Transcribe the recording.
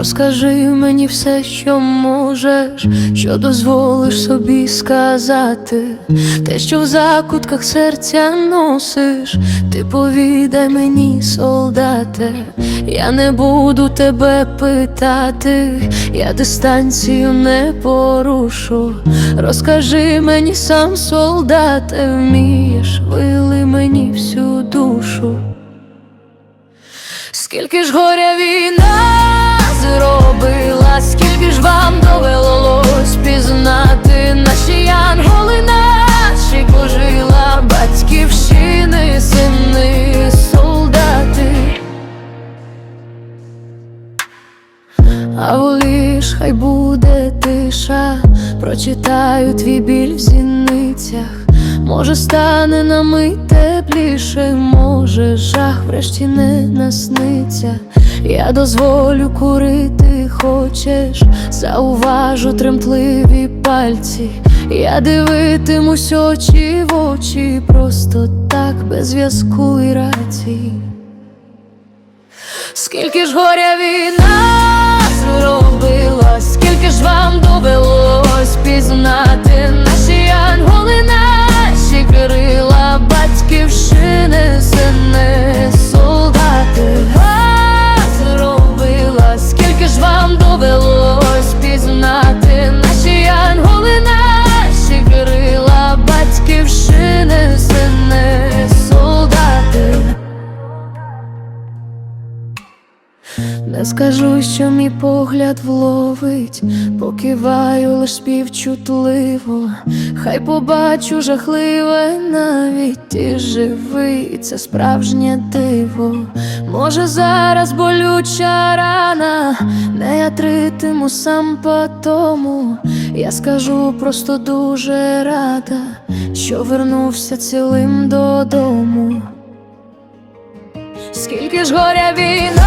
Розкажи мені все, що можеш, що дозволиш собі сказати, те, що в закутках серця носиш, ти повідай мені, солдате, я не буду тебе питати, я дистанцію не порушу. Розкажи мені сам, солдате, вмієш, вили мені всю душу. Скільки ж горя війна А воліш, хай буде тиша, прочитаю твій біль в зіницях. Може, стане на мить тепліше, може, жах врешті не насниться. Я дозволю курити, хочеш, зауважу тремтливі пальці. Я дивитимусь очі в очі, просто так, без зв'язку і рації. Скільки ж горя війна зробила, скільки ж вам довелось пізнати? Наші анголи, наші крила, батьківщини, сини, солдати. вас зробила, скільки ж вам довелось Не скажу, що мій погляд вловить, покиваю лиш співчутливо, хай побачу жахливе навіть ти живий, це справжнє диво. Може, зараз болюча рана, не я тритиму сам по тому. Я скажу просто дуже рада, що вернувся цілим додому. Скільки ж горя війна